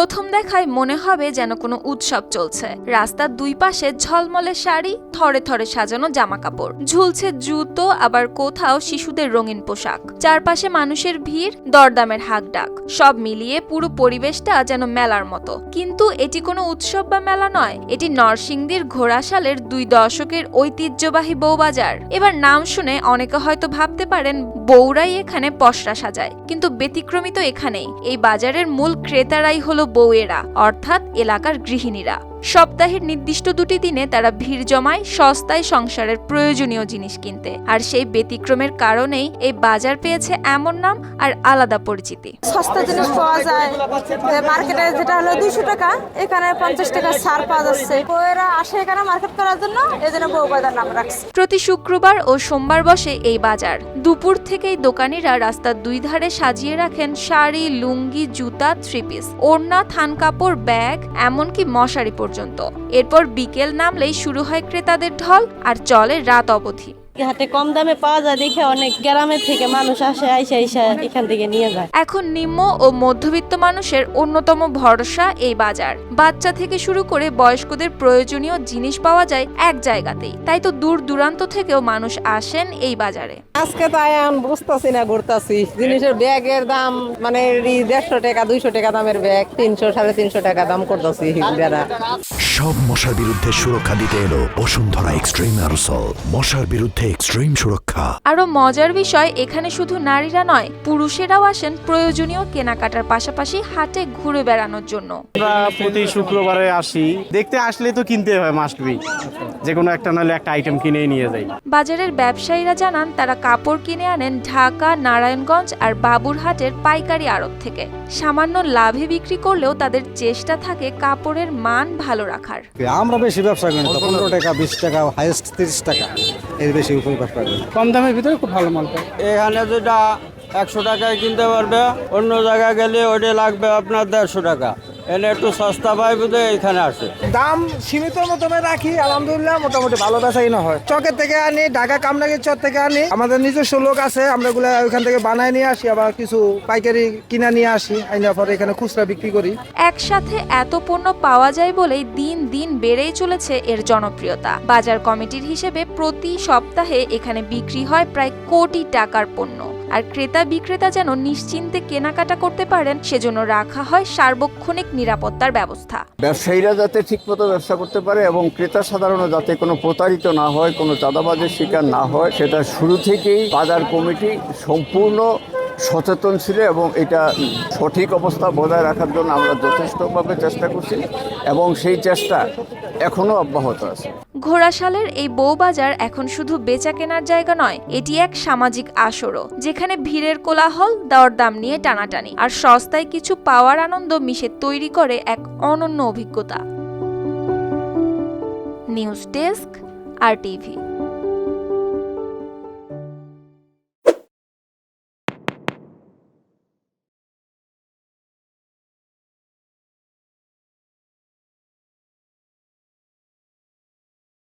প্রথম দেখায় মনে হবে যেন কোনো উৎসব চলছে। রাস্তার দুই পাশে ঝলমলে শাড়ি, থরে থরে সাজানো জামা কাপড় ঝুলছে জুতো, আবার কোথাও শিশুদের রঙিন পোশাক। চারপাশে মানুষের ভিড়, দরদামের হাক ডাক সব মিলিয়ে পুরো পরিবেশটা যেন মেলার মতো। কিন্তু এটি কোনো উৎসব বা মেলা নয়, এটি নরসিংদীর ঘোড়াশালের দুই দশকের ঐতিহ্যবাহী বউবাজার এবার নাম শুনে অনেকে হয়তো ভাবতে পারেন, বউরাই এখানে পসরা সাজায়। কিন্তু ব্যতিক্রমিত এখানেই। এই বাজারের মূল ক্রেতারাই হলো বউয়েরা অর্থাৎ এলাকার গৃহিণীরা। সপ্তাহের নির্দিষ্ট দুটি দিনে তারা ভিড় জমায় সস্তায় সংসারের প্রয়োজনীয় জিনিস কিনতে। আর সেই ব্যতিক্রমের কারণেই এই বাজার পেয়েছে এমন নাম আর আলাদা পরিচিতি। সস্তা জিনিস পাওয়া যায়। মার্কেটে যেটা হলো দুইশো টাকা এখানে পঞ্চাশ টাকা ছাড় পাওয়া যাচ্ছে। বউয়েরা আসে এখানে মার্কেট করার জন্য এই জন্য বউ বাজার নাম রাখছে। প্রতি শুক্রবার ও সোমবার বসে এই বাজার। দুপুর থেকেই দোকানিরা রাস্তার দুই ধারে সাজিয়ে রাখেন শাড়ি লুঙ্গি জুতা থ্রি পিস। ওড়না থান কাপড় ব্যাগ এমনকি মশারি পর্যন্ত। এরপর বিকেল নামলেই শুরু হয় ক্রেতাদের ঢল আর চলে রাত অবধি। হাটে কম দামে পাওয়া যায় দেখে অনেক গ্রামের থেকে মানুষ আসে আইসা আইসা এখান থেকে নিয়ে যায়। এখন নিম্ন ও মধ্যবিত্ত মানুষের অন্যতম ভরসা এই বাজার। বাচ্চা থেকে শুরু করে বয়স্কদের প্রয়োজনীয় জিনিস পাওয়া যায় এক জায়গাতেই। তাই তো দূর দূরান্ত থেকেও মানুষ আসেন এই বাজারে। আজকে তাই আমি বুঝতেছি না ঘুরতেছি। জিনিসের ব্যাগের দাম মানে দেড়শো টাকা দুইশো টাকা দামের ব্যাগ তিনশো সাড়ে তিনশো টাকা দাম করতেছি সব মশার বিরুদ্ধে সুরক্ষা দিতে এলো বসুন্ধরা এক্সট্রিম অ্যারোসল মশার বিরুদ্ধে এক্সট্রিম সুরক্ষা। আরও মজার বিষয় এখানে শুধু নারীরা নয় পুরুষেরাও আসেন প্রয়োজনীয় কেনাকাটার পাশাপাশি হাটে ঘুরে বেড়ানোর জন্য। আমরা প্রতি শুক্রবারে আসি। দেখতে আসলে তো কিনতে হয় মাস্ট বি যে কোনো একটা নাহলে একটা আইটেম কিনেই নিয়ে যাই। বাজারের ব্যবসায়ীরা জানান তারা কাপড় কিনে আনেন ঢাকা নারায়ণগঞ্জ আর বাবুরহাটের পাইকারি আড়ত থেকে। সামান্য লাভে বিক্রি করলেও তাদের চেষ্টা থাকে কাপড়ের মান ভালো রাখার। আমরা বেশি ব্যবসা করি পনেরো টাকা বিশ টাকা হাইয়েস্ট তিরিশ টাকা। এর বেশি উপরে কাজ করি কম দামের ভিতরে খুব ভালো মাল এখানে যেটা একশো টাকায় কিনতে পারবে অন্য জায়গায় গেলে ওইটা লাগবে আপনার দেড়শো টাকা। এনে একটু সস্তা পাই বুঝে এখানে আসে। দাম সীমিত মতনে রাখি আলহামদুলিল্লাহ মোটামুটি ভালো বেচা কিনা হয়। চকের থেকে আনি ঢাকা কামরাগের চর থেকে আনি। আমাদের নিজস্ব লোক আছে আমরা এগুলা ওইখান থেকে বানায় নিয়ে আসি আবার কিছু পাইকারি কিনা নিয়ে আসি আইনার পরে এখানে খুচরা বিক্রি করি। একসাথে এত পণ্য পাওয়া যায় বলেই দিন দিন বেড়েই চলেছে এর জনপ্রিয়তা। বাজার কমিটির হিসেবে প্রতি সপ্তাহে এখানে বিক্রি হয় প্রায় কোটি টাকার পণ্য। আর ক্রেতা বিক্রেতা যেন নিশ্চিন্তে কেনাকাটা করতে পারেন, সেজন্য রাখা হয় সার্বক্ষণিক নিরাপত্তার ব্যবস্থা। ব্যবসায়ীরা যাতে ঠিকমতো ব্যবসা করতে পারে এবং ক্রেতা সাধারণ যাতে কোনো প্রতারিত না হয়, কোনো চাঁদাবাজের শিকার না হয়, সেটা শুরু থেকেই বাজার কমিটি সম্পূর্ণ সচেতন ছিল এবং এটা সঠিক অবস্থা বজায় রাখার জন্য আমরা যথেষ্টভাবে চেষ্টা করছি এবং সেই চেষ্টা এখনও অব্যাহত আছে। ঘোড়াশালের এই বউবাজার এখন শুধু বেচা কেনার জায়গা নয়, এটি এক সামাজিক আসরও, যেখানে ভিড়ের কোলাহল, দরদাম নিয়ে টানাটানি আর সস্তায় কিছু পাওয়ার আনন্দ মিশে তৈরি করে এক অনন্য অভিজ্ঞতা। News desk, R TV.